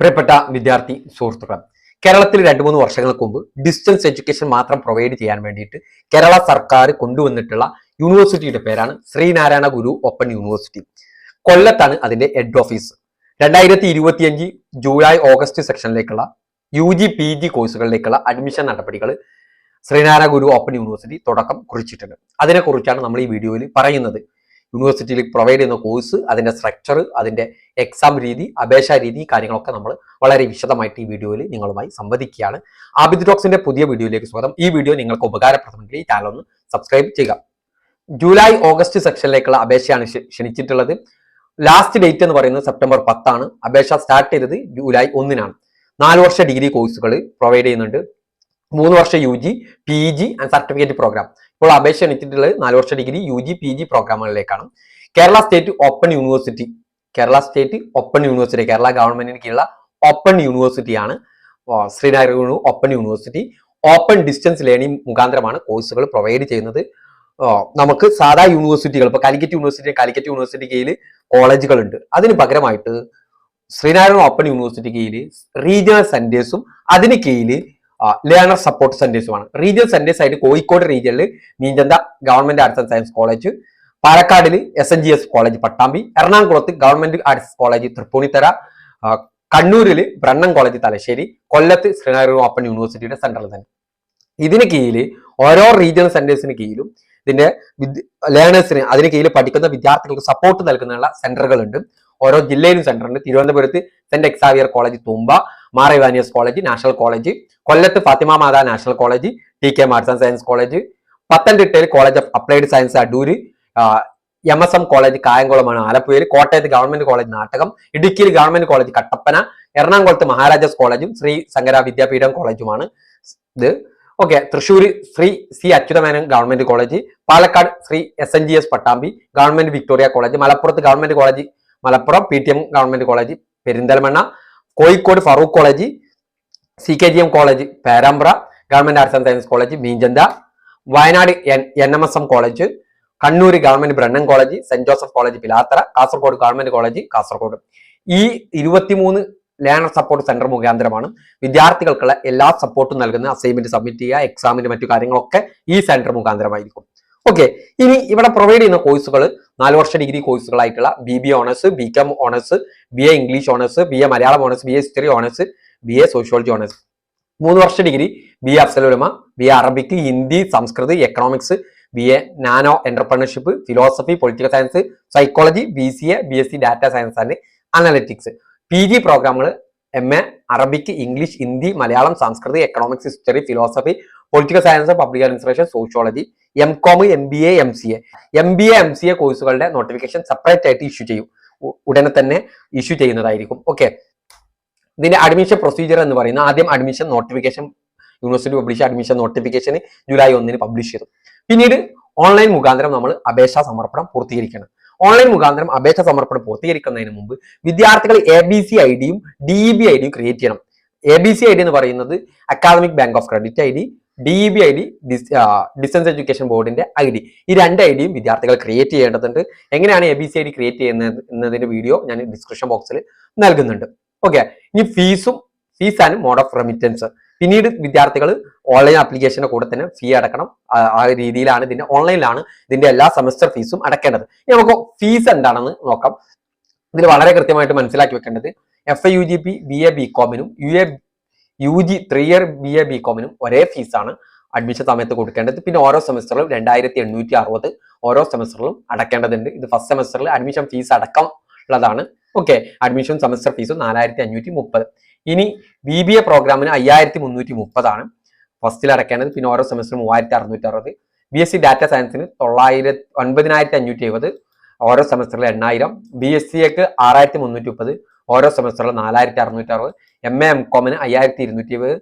പ്രിയപ്പെട്ട വിദ്യാർത്ഥി സുഹൃത്തുക്കൾ കേരളത്തിൽ രണ്ട് മൂന്ന് വർഷങ്ങൾക്ക് മുമ്പ് ഡിസ്റ്റൻസ് എഡ്യൂക്കേഷൻ മാത്രം പ്രൊവൈഡ് ചെയ്യാൻ വേണ്ടിയിട്ട് കേരള സർക്കാർ കൊണ്ടുവന്നിട്ടുള്ള യൂണിവേഴ്സിറ്റിയുടെ പേരാണ് ശ്രീനാരായണ ഗുരു ഓപ്പൺ യൂണിവേഴ്സിറ്റി കൊല്ലത്താണ് അതിന്റെ ഹെഡ് ഓഫീസ് രണ്ടായിരത്തി ഇരുപത്തിയഞ്ച് ജൂലൈ ഓഗസ്റ്റ് സെക്ഷനിലേക്കുള്ള യു ജി പി ജി കോഴ്സുകളിലേക്കുള്ള അഡ്മിഷൻ നടപടികൾ ശ്രീനാരായണ ഗുരു ഓപ്പൺ യൂണിവേഴ്സിറ്റി തുടക്കം കുറിച്ചിട്ടുണ്ട്. അതിനെക്കുറിച്ചാണ് നമ്മൾ ഈ വീഡിയോയിൽ പറയുന്നത്. യൂണിവേഴ്സിറ്റിയിൽ പ്രൊവൈഡ് ചെയ്യുന്ന കോഴ്സ് അതിന്റെ സ്ട്രക്ചർ അതിന്റെ എക്സാം രീതി അപേക്ഷാ രീതി കാര്യങ്ങളൊക്കെ നമ്മൾ വളരെ വിശദമായിട്ട് ഈ വീഡിയോയിൽ നിങ്ങളുമായി സംവദിക്കുകയാണ്. ആബിദ് ടോക്സിന്റെ പുതിയ വീഡിയോയിലേക്ക് സ്വാഗതം. ഈ വീഡിയോ നിങ്ങൾക്ക് ഉപകാരപ്രദമെങ്കിൽ ഈ ചാനൽ ഒന്ന് സബ്സ്ക്രൈബ് ചെയ്യുക. ജൂലൈ ഓഗസ്റ്റ് സെക്ഷനിലേക്കുള്ള അപേക്ഷയാണ് ക്ഷ- ക്ഷണിച്ചിട്ടുള്ളത്. ലാസ്റ്റ് ഡേറ്റ് എന്ന് പറയുന്നത് സെപ്റ്റംബർ പത്താണ്. അപേക്ഷ സ്റ്റാർട്ട് ചെയ്തത് ജൂലൈ ഒന്നിനാണ്. നാല് വർഷ ഡിഗ്രി കോഴ്സുകൾ പ്രൊവൈഡ് ചെയ്യുന്നുണ്ട്. മൂന്ന് വർഷ U G P G and certificate programme ഇപ്പോൾ അപേക്ഷ എടുത്തിട്ടുള്ളത് നാല് വർഷ degree U G P G പ്രോഗ്രാമുകളിലേക്കാണ് Kerala state open university Kerala state open university Kerala ഗവൺമെന്റിന് കീഴിലുള്ള open യൂണിവേഴ്സിറ്റിയാണ് Srinagar open university open distance learning മുഖാന്തരമാണ് കോഴ്സുകൾ പ്രൊവൈഡ് ചെയ്യുന്നത്. നമുക്ക് സാധാ യൂണിവേഴ്സിറ്റികൾ ഇപ്പൊ കാലിക്കറ്റ് യൂണിവേഴ്സിറ്റി കാലിക്കറ്റ് യൂണിവേഴ്സിറ്റി കീഴിൽ കോളേജുകൾ ഉണ്ട് അതിന് പകരമായിട്ട് ശ്രീനാരായണ ഓപ്പൺ യൂണിവേഴ്സിറ്റി കീഴിൽ റീജിയണൽ സെന്റേഴ്സും അതിന് കീഴിൽ ലേണർ സപ്പോർട്ട് സെന്റേഴ്സുമാണ് റീജിയണൽ സെന്റേഴ്സ് ആയിട്ട് കോഴിക്കോട് റീജിയനിൽ Meenchanda government arts and science college പാലക്കാടിൽ S N G S college Pattambi എറണാകുളത്ത് ഗവൺമെന്റ് ആർട്സ് കോളേജ് തൃപ്പൂണിത്തറ കണ്ണൂരിൽ ബ്രണ്ണം കോളേജ് തലശ്ശേരി കൊല്ലത്ത് ശ്രീനഗർ ഓപ്പൺ യൂണിവേഴ്സിറ്റിയുടെ സെന്ററിൽ തന്നെ. ഇതിന് കീഴിൽ ഓരോ റീജിയണൽ സെന്റേഴ്സിന് കീഴിലും ഇതിന്റെ ലേണേഴ്സിന് അതിന് കീഴിൽ പഠിക്കുന്ന വിദ്യാർത്ഥികൾക്ക് സപ്പോർട്ട് നൽകുന്നതിനുള്ള സെന്ററുകൾ ഉണ്ട് ഓരോ ജില്ലയിലും സെന്റർ ഉണ്ട്. തിരുവനന്തപുരത്ത് saint Xavier college Thumba Mar Ivanios college national college കൊല്ലത്ത് Fatima Matha national college T K arts and science college പത്തനംതിട്ടയിൽ college of applied science Adoor M S M college കായംകുളമാണ് ആലപ്പുഴയിൽ കോട്ടയത്ത് ഗവൺമെന്റ് കോളേജ് നാട്ടകം ഇടുക്കിയിൽ government college Kattappana എറണാകുളത്ത് മഹാരാജാസ് കോളേജും ശ്രീ ശങ്കര വിദ്യാപീഠം കോളേജുമാണ്. ഇത് okay Thrissur Sree C Achuthamenon government college Palakkad Sree S N G S Pattambi government Victoria college മലപ്പുറത്ത് government college Malappuram P T M government college Perinthalmanna Kozhikode Farook college C K G M college Perambra government arts and science college Meenchanda Wayanad N M S M college Kannur government Brennan college saint Joseph college Pilathara Kasaragod government college Kasaragod. ഈ ഇരുപത്തിമൂന്ന് learner support centre മുഖാന്തരമാണ് വിദ്യാർത്ഥികൾക്കുള്ള എല്ലാ സപ്പോർട്ടും നൽകുന്ന assignment submit ചെയ്യുക എക്സാമിന്റെ മറ്റു കാര്യങ്ങളൊക്കെ ഈ സെന്റർ മുഖാന്തരമായിരിക്കും. ഓക്കെ ഇനി ഇവിടെ പ്രൊവൈഡ് ചെയ്യുന്ന കോഴ്സുകൾ നാല് വർഷ degree കോഴ്സുകളായിട്ടുള്ള B B honours B com honours B A English honours B A Malayalam honours B A history honours B A sociology honours മൂന്ന് വർഷ degree B A Afzalululama B A Arabic Hindi Sanskrit economics B A nano entrepreneurship philosophy political science psychology B C A B S C data science and analytics P G പ്രോഗ്രാമുകൾ M A Arabic English Hindi Malayalam Sanskrit economics history philosophy political science public administration sociology M com M B A M C A M B A M C A കോഴ്സുകളുടെ notification separate ആയിട്ട് issue ചെയ്യും. ഉടനെ തന്നെ issue ചെയ്യുന്നതായിരിക്കും. Okay ഇതിന്റെ admission procedure എന്ന് പറയുന്നത് ആദ്യം admission notification university publish admission notification July ഒന്നിന് പബ്ലിഷ് ചെയ്തു. പിന്നീട് ഓൺലൈൻ മുഖാന്തരം നമ്മൾ അപേക്ഷാ സമർപ്പണം പൂർത്തീകരിക്കണം. ഓൺലൈൻ മുഖാന്തരം അപേക്ഷ സമർപ്പണം പൂർത്തീകരിക്കുന്നതിന് മുമ്പ് വിദ്യാർത്ഥികൾ എ ബി സി ഐ ഡിയും ഡി ബി ഐ ഡിയും ക്രിയേറ്റ് ചെയ്യണം. A B C I D എന്ന് പറയുന്നത് academic bank of credit I D D B I D distance education ബോർഡിന്റെ ഐ ഡി ഈ രണ്ട് ഐ ഡിയും വിദ്യാർത്ഥികൾ ക്രിയേറ്റ് ചെയ്യേണ്ടതുണ്ട്. എങ്ങനെയാണ് A B C I D create ചെയ്യുന്നത് എന്നതിന്റെ വീഡിയോ ഞാൻ ഡിസ്ക്രിപ്ഷൻ ബോക്സിൽ നൽകുന്നുണ്ട്. ഓക്കെ ഇനി ഫീസും fees and mode of remittance പിന്നീട് വിദ്യാർത്ഥികൾ ഓൺലൈൻ ആപ്ലിക്കേഷന്റെ കൂടെ തന്നെ ഫീ അടക്കണം. ആ- രീതിയിലാണ് ഇതിന്റെ ഓൺലൈനിലാണ് ഇതിന്റെ എല്ലാ സെമസ്റ്റർ ഫീസും അടക്കേണ്ടത്. ഇനി നമുക്ക് ഫീസ് എന്താണെന്ന് നോക്കാം. ഇതിൽ വളരെ കൃത്യമായിട്ട് മനസ്സിലാക്കി വെക്കേണ്ടത്. F I U G P B A B കോമിനും U A U G three year B A B കോമിനും ഒരേ ഫീസാണ് അഡ്മിഷൻ സമയത്ത് കൊടുക്കേണ്ടത്. പിന്നെ ഓരോ സെമസ്റ്ററിലും രണ്ടായിരത്തി എണ്ണൂറ്റി അറുപത് ഓരോ സെമസ്റ്ററിലും അടക്കേണ്ടതുണ്ട്. ഇത് ഫസ്റ്റ് സെമസ്റ്ററിൽ അഡ്മിഷൻ ഫീസ് അടക്കം ഉള്ളതാണ്. ഓക്കെ അഡ്മിഷൻ സെമസ്റ്റർ ഫീസ് നാലായിരത്തി അഞ്ഞൂറ്റി മുപ്പത്. ഇനി ബി ബി എ പ്രോഗ്രാമിന് അയ്യായിരത്തി മുന്നൂറ്റി മുപ്പതാണ് ഫസ്റ്റിൽ അടക്കേണ്ടത്. പിന്നെ ഓരോ സെമസ്റ്റർ മൂവായിരത്തി അറുന്നൂറ്റി അറുപത്. ബി എസ് സി ഡാറ്റ സയൻസിന് തൊള്ളായിരത്തി ഒൻപതിനായിരത്തി അഞ്ഞൂറ്റി എഴുപത്. ഓരോ സെമസ്റ്ററിൽ എണ്ണായിരം. ബി എസ് സിക്ക് ആറായിരത്തി മുന്നൂറ്റി മുപ്പത് ഓരോ സെമസ്റ്ററിൽ നാലായിരത്തി അറുന്നൂറ്റി അറുപത് എം എ എം കോമിന് അയ്യായിരത്തി ഇരുന്നൂറ്റി ഇരുപത്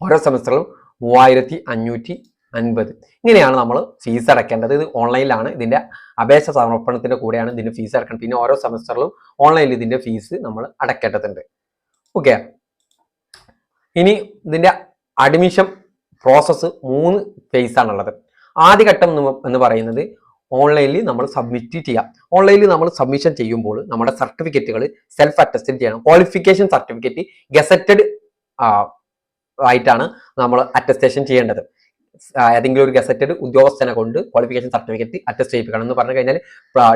ഓരോ സെമസ്റ്ററിലും മൂവായിരത്തി അഞ്ഞൂറ്റി അൻപത് ഇങ്ങനെയാണ് നമ്മൾ ഫീസ് അടക്കേണ്ടത്. ഇത് ഓൺലൈനിലാണ് ഇതിന്റെ അപേക്ഷ സമർപ്പണത്തിന്റെ കൂടെയാണ് ഇതിന്റെ ഫീസ് അടക്കേണ്ടത്. പിന്നെ ഓരോ സെമസ്റ്ററിലും ഓൺലൈനിൽ ഇതിന്റെ ഫീസ് നമ്മൾ അടക്കേണ്ടതുണ്ട്. ഓക്കെ ഇനി ഇതിന്റെ അഡ്മിഷൻ പ്രോസസ്സ് മൂന്ന് ഫേസ് ആണുള്ളത്. ആദ്യഘട്ടം എന്ന് പറയുന്നത് ഓൺലൈനിൽ നമ്മൾ സബ്മിറ്റ് ചെയ്യാം. ഓൺലൈനിൽ നമ്മൾ സബ്മിഷൻ ചെയ്യുമ്പോൾ നമ്മുടെ സർട്ടിഫിക്കറ്റുകൾ സെൽഫ് അറ്റസ്റ്റഡ് ചെയ്യണം. ക്വാളിഫിക്കേഷൻ സർട്ടിഫിക്കറ്റ് ഗസറ്റഡ് ആയിട്ടാണ് നമ്മൾ അറ്റസ്റ്റേഷൻ ചെയ്യേണ്ടത്. ഏതെങ്കിലും ഒരു ഗസറ്റഡ് ഉദ്യോഗസ്ഥനെ കൊണ്ട് ക്വാളിഫിക്കേഷൻ സർട്ടിഫിക്കറ്റ് അറ്റസ്റ്റ് ചെയ്യിപ്പിക്കണം എന്ന് പറഞ്ഞു കഴിഞ്ഞാൽ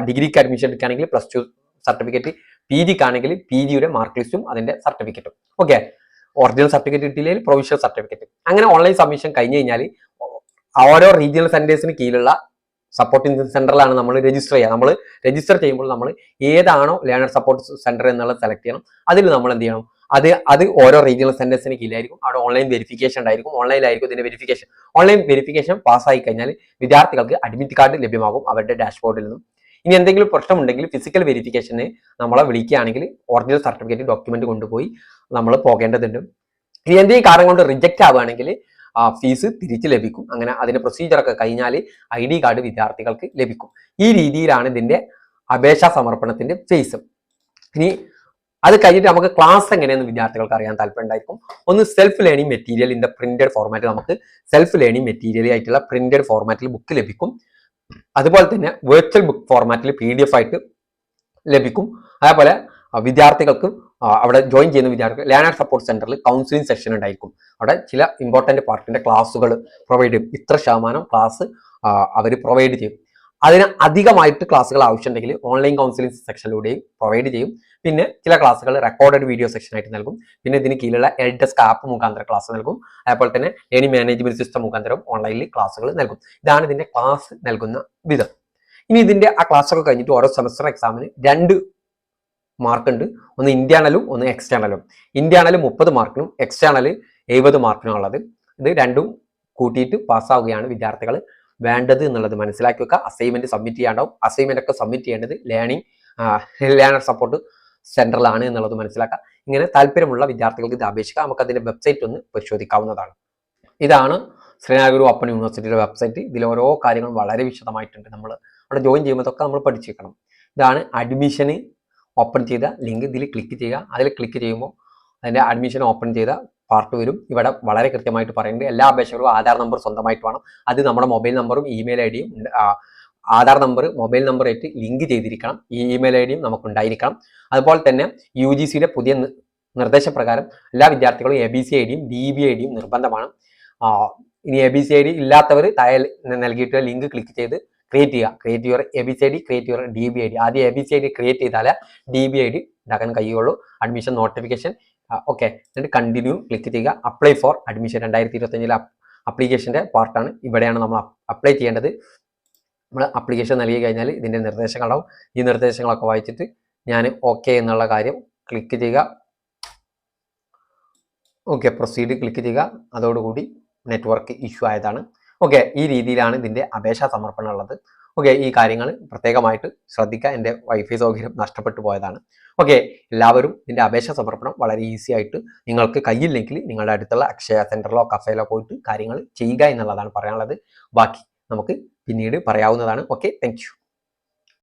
ഡിഗ്രിക്ക് അഡ്മിഷൻ എടുക്കുകയാണെങ്കിൽ പ്ലസ് ടു സർട്ടിഫിക്കറ്റ് പി ജിക്കാണെങ്കിൽ പി ജിയുടെ മാർക്ക് ലിസ്റ്റും അതിന്റെ സർട്ടിഫിക്കറ്റും ഓക്കെ ഒറിജിനൽ സർട്ടിഫിക്കറ്റ് കിട്ടിയില്ലെങ്കിൽ പ്രൊവിഷണൽ സർട്ടിഫിക്കറ്റ് അങ്ങനെ ഓൺലൈൻ സബ്മിഷൻ കഴിഞ്ഞ് കഴിഞ്ഞാൽ ഓരോ റീജിയണൽ സെന്റേഴ്സിന് കീഴിലുള്ള സപ്പോർട്ടിംഗ് സെന്ററിലാണ് നമ്മൾ രജിസ്റ്റർ ചെയ്യുക. നമ്മൾ രജിസ്റ്റർ ചെയ്യുമ്പോൾ നമ്മൾ ഏതാണോ ലേണർ സപ്പോർട്ട് സെന്റർ എന്നുള്ളത് സെലക്ട് ചെയ്യണം. അതിൽ നമ്മൾ എന്ത് ചെയ്യണം? അത് അത് ഓരോ റീജിയണൽ സെന്റേഴ്സിന് കീഴിലായിരിക്കും. അവിടെ ഓൺലൈൻ വെരിഫിക്കേഷൻ ഉണ്ടായിരിക്കും. ഓൺലൈനിലായിരിക്കും ഇതിന്റെ വെരിഫിക്കേഷൻ ഓൺലൈൻ വെരിഫിക്കേഷൻ പാസ്സായി കഴിഞ്ഞാൽ വിദ്യാർത്ഥികൾക്ക് അഡ്മിറ്റ് കാർഡ് ലഭ്യമാകും അവരുടെ ഡാഷ്ബോർഡിൽ നിന്നും. ഇനി എന്തെങ്കിലും പ്രശ്നമുണ്ടെങ്കിൽ ഫിസിക്കൽ വെരിഫിക്കേഷന് നമ്മളെ വിളിക്കുകയാണെങ്കിൽ ഒറിജിനൽ സർട്ടിഫിക്കറ്റ് ഡോക്യുമെന്റ് കൊണ്ടുപോയി നമ്മൾ പോകേണ്ടതുണ്ട്. ഇനി എന്തെങ്കിലും കാരണം കൊണ്ട് റിജക്റ്റ് ആവുകയാണെങ്കിൽ ആ ഫീസ് തിരിച്ച് ലഭിക്കും. അങ്ങനെ അതിന്റെ പ്രൊസീജിയറൊക്കെ കഴിഞ്ഞാൽ ഐ ഡി കാർഡ് വിദ്യാർത്ഥികൾക്ക് ലഭിക്കും. ഈ രീതിയിലാണ് ഇതിന്റെ അപേക്ഷാ സമർപ്പണത്തിന്റെ ഫീസ് ഇനി അത് കഴിഞ്ഞിട്ട് നമുക്ക് ക്ലാസ് എങ്ങനെയെന്ന് വിദ്യാർത്ഥികൾക്ക് അറിയാൻ താല്പര്യം ഉണ്ടായിരിക്കും. ഒന്ന് self learning material in the printed format നമുക്ക് സെൽഫ് ലേണിംഗ് മെറ്റീരിയൽ ആയിട്ടുള്ള പ്രിന്റഡ് ഫോർമാറ്റിൽ ബുക്ക് ലഭിക്കും. അതുപോലെ തന്നെ വെർച്വൽ ബുക്ക് ഫോർമാറ്റിൽ പി ഡി എഫ് ആയിട്ട് ലഭിക്കും. അതേപോലെ വിദ്യാർത്ഥികൾക്ക് അവിടെ ജോയിൻ ചെയ്യുന്ന വിദ്യാർത്ഥികൾ ലേണർ സപ്പോർട്ട് സെന്ററിൽ കൗൺസിലിംഗ് സെഷൻ ഉണ്ടായിരിക്കും. അവിടെ ചില ഇമ്പോർട്ടന്റ് പാർട്ടിന്റെ ക്ലാസ്സുകൾ പ്രൊവൈഡ് ചെയ്യും. ഇത്ര ശതമാനം ക്ലാസ് അവർ പ്രൊവൈഡ് ചെയ്യും. അതിന് അധികമായിട്ട് ക്ലാസ്സുകൾ ആവശ്യമുണ്ടെങ്കിൽ ഓൺലൈൻ കൗൺസിലിംഗ് സെക്ഷനിലൂടെയും പ്രൊവൈഡ് ചെയ്യും. പിന്നെ ചില ക്ലാസ്സുകൾ റെക്കോർഡഡ് വീഡിയോ സെക്ഷൻ ആയിട്ട് നൽകും. പിന്നെ ഇതിന് കീഴിലുള്ള എൽഡെസ്ക് ആപ്പ് മുഖാന്തരം ക്ലാസ് നൽകും. അതേപോലെ തന്നെ എനി മാനേജ്മെന്റ് സിസ്റ്റം മുഖാന്തരം ഓൺലൈനിൽ ക്ലാസ്സുകൾ നൽകും. ഇതാണ് ഇതിന്റെ ക്ലാസ് നൽകുന്ന വിധം. ഇനി ഇതിന്റെ ആ ക്ലാസ്സൊക്കെ കഴിഞ്ഞിട്ട് ഓരോ സെമസ്റ്റർ എക്സാമിന് രണ്ട് മാർക്ക് ഉണ്ട് ഒന്ന് ഇന്റേണലും ഒന്ന് എക്സ്റ്റേണലും ഇന്റേണൽ മുപ്പത് മാർക്കിനും എക്സ്റ്റേണൽ എഴുപത് മാർക്കിനും ഉള്ളത്. ഇത് രണ്ടും കൂട്ടിയിട്ട് പാസ്സാവുകയാണ് വിദ്യാർത്ഥികൾ വേണ്ടത് എന്നുള്ളത് മനസ്സിലാക്കി വെക്കുക. അസൈൻമെന്റ് സബ്മിറ്റ് ചെയ്യാണ്ടാവും. അസൈൻമെന്റ് ഒക്കെ സബ്മിറ്റ് ചെയ്യേണ്ടത് ലേണിംഗ് ലേണർ സപ്പോർട്ട് സെന്ററിലാണ് എന്നുള്ളത് മനസ്സിലാക്കുക. ഇങ്ങനെ താല്പര്യമുള്ള വിദ്യാർത്ഥികൾക്ക് ഇത് അപേക്ഷിക്കാം. നമുക്ക് അതിന്റെ വെബ്സൈറ്റ് ഒന്ന് പരിശോധിക്കാവുന്നതാണ്. ഇതാണ് ശ്രീനാഗുരു അപ്പൻ യൂണിവേഴ്സിറ്റിയുടെ വെബ്സൈറ്റ് ഇതിൽ ഓരോ കാര്യങ്ങളും വളരെ വിശദമായിട്ടുണ്ട്. നമ്മൾ അവിടെ ജോയിൻ ചെയ്യുമ്പോഴൊക്കെ നമ്മൾ പഠിച്ചേക്കണം ഇതാണ് അഡ്മിഷന് ഓപ്പൺ ചെയ്ത ലിങ്ക് ഇതിൽ ക്ലിക്ക് ചെയ്യുക. അതിൽ ക്ലിക്ക് ചെയ്യുമ്പോൾ അതിന്റെ അഡ്മിഷൻ ഓപ്പൺ ചെയ്ത പാർട്ട് വരും. ഇവിടെ വളരെ കൃത്യമായിട്ട് പറയുന്നുണ്ട്. എല്ലാ അപേക്ഷകളും ആധാർ നമ്പർ സ്വന്തമായിട്ട് വേണം. അത് നമ്മുടെ മൊബൈൽ നമ്പറും ഇമെയിൽ ഐ ഡിയും ആധാർ നമ്പർ മൊബൈൽ നമ്പർ ആയിട്ട് ലിങ്ക് ചെയ്തിരിക്കണം. ഈ ഇമെയിൽ ഐ ഡിയും നമുക്ക് ഉണ്ടായിരിക്കണം. അതുപോലെ തന്നെ യു ജി സിയുടെ പുതിയ നിർദ്ദേശപ്രകാരം എല്ലാ വിദ്യാർത്ഥികളും എ ബി സി ഐ ഡിയും ഡി ബി ഐ ഡിയും നിർബന്ധമാണ്. ഇനി A B C I D ഇല്ലാത്തവർ താഴെ നൽകിയിട്ടുള്ള ലിങ്ക് ക്ലിക്ക് ചെയ്ത് ക്രിയേറ്റ് ചെയ്യുക. Create your A B C D create your D B I D ആദ്യം A B C I D create ചെയ്താലേ ഡി ബി ഐ ഡി ഉണ്ടാക്കാൻ കഴിയുള്ളൂ. അഡ്മിഷൻ നോട്ടിഫിക്കേഷൻ ഓക്കെ എന്നിട്ട് കണ്ടിന്യൂ ക്ലിക്ക് ചെയ്യുക. അപ്ലൈ ഫോർ അഡ്മിഷൻ രണ്ടായിരത്തി ഇരുപത്തഞ്ചിലെ അപ്ലിക്കേഷന്റെ പാർട്ടാണ് ഇവിടെയാണ് നമ്മൾ അപ്ലൈ ചെയ്യേണ്ടത്. നമ്മൾ അപ്ലിക്കേഷൻ നൽകി കഴിഞ്ഞാൽ ഇതിന്റെ നിർദ്ദേശങ്ങളുണ്ടാവും ഈ നിർദ്ദേശങ്ങളൊക്കെ വായിച്ചിട്ട് ഞാൻ ഓക്കെ എന്നുള്ള കാര്യം ക്ലിക്ക് ചെയ്യുക. ഓക്കെ പ്രൊസീഡ് ക്ലിക്ക് ചെയ്യുക. അതോടുകൂടി നെറ്റ്വർക്ക് ഇഷ്യൂ ആയതാണ്. ഓക്കെ ഈ രീതിയിലാണ് ഇതിന്റെ അപേക്ഷാ സമർപ്പണം ഉള്ളത്. ഓക്കെ ഈ കാര്യങ്ങൾ പ്രത്യേകമായിട്ട് ശ്രദ്ധിക്കുക. എന്റെ വൈഫൈ സൗകര്യം നഷ്ടപ്പെട്ടു പോയതാണ്. ഓക്കെ എല്ലാവരും ഇതിന്റെ അപേക്ഷ സമർപ്പണം വളരെ ഈസി ആയിട്ട് നിങ്ങൾക്ക് കയ്യില്ലെങ്കിൽ നിങ്ങളുടെ അടുത്തുള്ള അക്ഷയ സെന്ററിലോ കഫേയിലോ പോയിട്ട് കാര്യങ്ങൾ ചെയ്യുക എന്നുള്ളതാണ് പറയാനുള്ളത്. ബാക്കി നമുക്ക് പിന്നീട് പറയാവുന്നതാണ്. Okay thank